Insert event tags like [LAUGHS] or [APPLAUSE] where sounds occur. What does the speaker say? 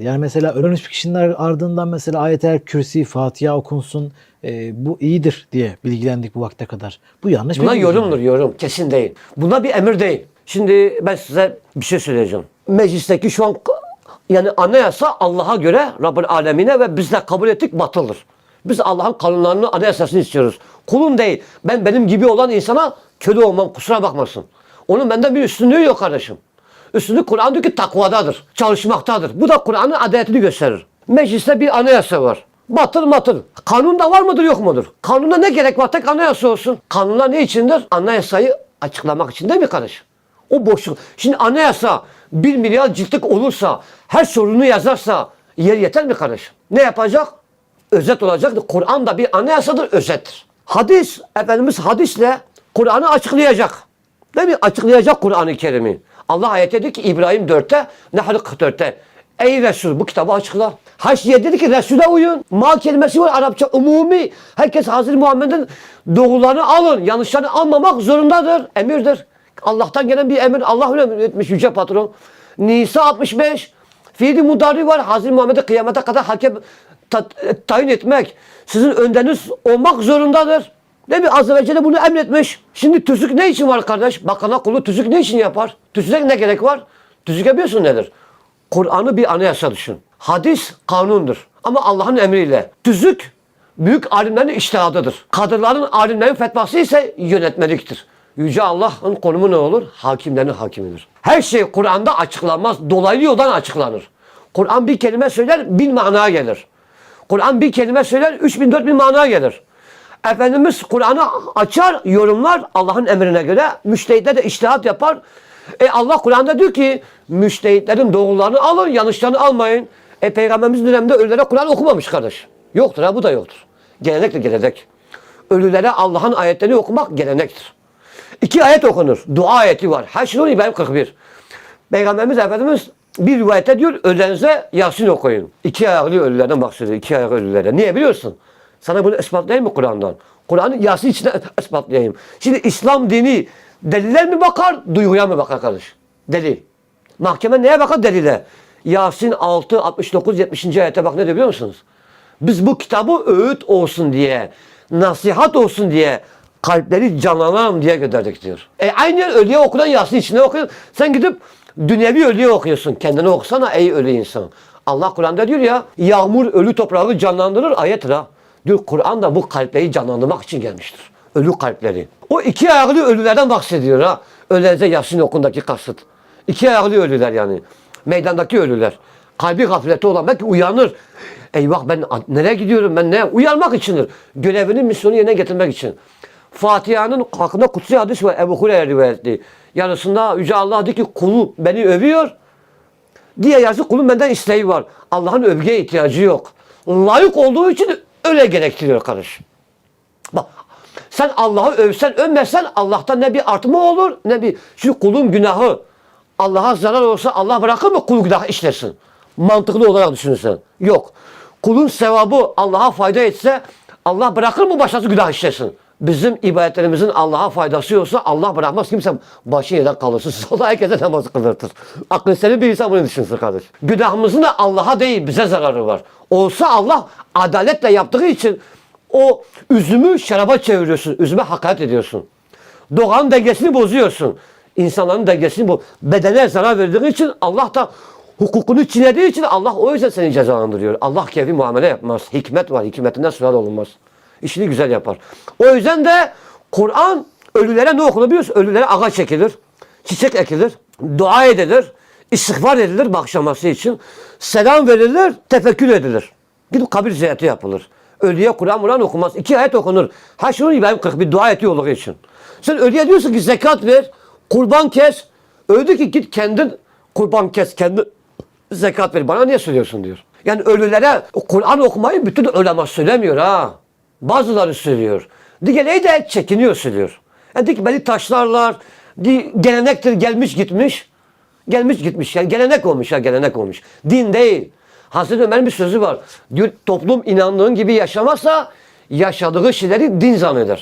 Yani mesela ölmüş bir kişinin ardından mesela ayet-el kürsi, Fatiha okunsun e, bu iyidir diye bilgilendik bu vakte kadar. Bu yanlış bir Buna bilgi. yorumdur yorum. Kesin değil. Buna bir emir değil. Şimdi ben size bir şey söyleyeceğim. Meclisteki şu an yani anayasa Allah'a göre Rabbül Alemine ve biz de kabul ettik batıldır. Biz Allah'ın kanunlarını, anayasasını istiyoruz. Kulun değil. Ben benim gibi olan insana köle olmam kusura bakmasın. Onun benden bir üstünlüğü yok kardeşim. Üstünlük Kur'an diyor ki takvadadır, çalışmaktadır. Bu da Kur'an'ın adaletini gösterir. Mecliste bir anayasa var. Batıl matıl. Kanunda var mıdır yok mudur? Kanunda ne gerek var? Tek anayasa olsun. Kanunlar ne içindir? Anayasayı açıklamak için değil mi kardeşim? O boşluk. Şimdi anayasa bir milyar ciltlik olursa, her sorunu yazarsa yer yeter mi kardeşim? Ne yapacak? Özet olacak. Kur'an da bir anayasadır, özettir. Hadis, Efendimiz hadisle Kur'an'ı açıklayacak. Değil mi? Açıklayacak Kur'an-ı Kerim'i. Allah ayet dedi ki İbrahim 4'te, Nahl 44'te. Ey Resul bu kitabı açıkla. Haşiye dedi ki Resul'e uyun. Ma kelimesi var Arapça umumi. Herkes Hazreti Muhammed'in doğrularını alın. Yanlışlarını almamak zorundadır. Emirdir. Allah'tan gelen bir emir. Allah emretmiş yüce patron. Nisa 65. Fiili mudari var. Hazreti Muhammed'i kıyamete kadar hakem ta- tayin etmek. Sizin önderiniz olmak zorundadır. Değil mi? Azze ve Celle bunu emretmiş. Şimdi tüzük ne için var kardeş? Bakana kulu tüzük ne için yapar? Tüzüğe ne gerek var? Tüzük yapıyorsun nedir? Kur'an'ı bir anayasa düşün. Hadis kanundur. Ama Allah'ın emriyle. Tüzük büyük alimlerin iştihadıdır. Kadırların alimlerin fetvası ise yönetmeliktir. Yüce Allah'ın konumu ne olur? Hakimlerin hakimidir. Her şey Kur'an'da açıklanmaz. Dolaylı yoldan açıklanır. Kur'an bir kelime söyler, bin mana gelir. Kur'an bir kelime söyler, üç bin, dört bin mana gelir. Efendimiz Kur'an'ı açar, yorumlar Allah'ın emrine göre. Müştehitler de iştihat yapar. E Allah Kur'an'da diyor ki müştehitlerin doğrularını alın, yanlışlarını almayın. E Peygamberimizin döneminde ölülere Kur'an okumamış kardeş. Yoktur ha bu da yoktur. Gelenektir gelenek. Ölülere Allah'ın ayetlerini okumak gelenektir. İki ayet okunur. Dua ayeti var. Haşrun İbrahim 41. Peygamberimiz Efendimiz bir rivayette diyor ölülerinize Yasin okuyun. İki ayaklı ölülerden bahsediyor. İki ayaklı ölülere. Niye biliyorsun? Sana bunu ispatlayayım mı Kur'an'dan? Kur'an'ı Yasin içine ispatlayayım. Şimdi İslam dini deliller mi bakar, duyguya mı bakar kardeş? Delil. Mahkeme neye bakar? Delile. Yasin 6, 69, 70. ayete bak ne diyor biliyor musunuz? Biz bu kitabı öğüt olsun diye, nasihat olsun diye, kalpleri canlanalım diye gönderdik diyor. E aynen ölüye okunan Yasin içine okuyor. Sen gidip dünyevi ölüye okuyorsun. Kendini okusana ey ölü insan. Allah Kur'an'da diyor ya, yağmur ölü toprağı canlandırır ayettir ha. Diyor Kur'an da bu kalpleri canlandırmak için gelmiştir. Ölü kalpleri. O iki ayaklı ölülerden bahsediyor ha. Ölülerce Yasin okundaki kasıt. İki ayaklı ölüler yani. Meydandaki ölüler. Kalbi gafleti olan belki uyanır. Eyvah ben nereye gidiyorum ben ne? Uyanmak içindir. Görevini misyonu yerine getirmek için. Fatiha'nın hakkında kutsi hadis var. Ebu Hureyre rivayetli. Yarısında Yüce Allah diyor ki kulu beni övüyor. Diye yazı kulun benden isteği var. Allah'ın övgüye ihtiyacı yok. Layık olduğu için öyle gerektiriyor kardeş. Bak sen Allah'ı övsen övmezsen Allah'tan ne bir artma olur ne bir şu kulun günahı Allah'a zarar olsa Allah bırakır mı kul günah işlesin? Mantıklı olarak düşünürsen. Yok. Kulun sevabı Allah'a fayda etse Allah bırakır mı başkası günah işlesin? Bizim ibadetlerimizin Allah'a faydası yoksa Allah bırakmaz kimse başı yerden kalırsın. [LAUGHS] Allah herkese namaz kıldırtır. Aklı senin bir insan bunu düşünsün kardeş. Günahımızın da Allah'a değil bize zararı var. Olsa Allah adaletle yaptığı için o üzümü şaraba çeviriyorsun. Üzüme hakaret ediyorsun. Doğanın dengesini bozuyorsun. İnsanların dengesini bu bedene zarar verdiğin için Allah da hukukunu çiğnediği için Allah o yüzden seni cezalandırıyor. Allah keyfi muamele yapmaz. Hikmet var. Hikmetinden sual olunmaz. İşini güzel yapar. O yüzden de Kur'an ölülere ne okunur biliyorsun? Ölülere ağaç çekilir. Çiçek ekilir. Dua edilir. istiğfar edilir bakşaması için. Selam verilir. Tefekkür edilir. Gidip kabir ziyareti yapılır. Ölüye Kur'an Kur'an okunmaz. İki ayet okunur. Haşrun İbrahim 41 dua eti yolu için. Sen ölüye diyorsun ki zekat ver, kurban kes. Öldü ki git kendin kurban kes, kendin zekat ver. Bana niye söylüyorsun diyor. Yani ölülere Kur'an okumayı bütün ulema söylemiyor ha. Bazıları söylüyor. Diğerleri de çekiniyor söylüyor. Yani ki beni taşlarlar. Di, gelenektir gelmiş gitmiş. Gelmiş gitmiş. Yani gelenek olmuş ya gelenek olmuş. Din değil. Hazreti Ömer'in bir sözü var. Diyor toplum inandığın gibi yaşamazsa yaşadığı şeyleri din zanneder.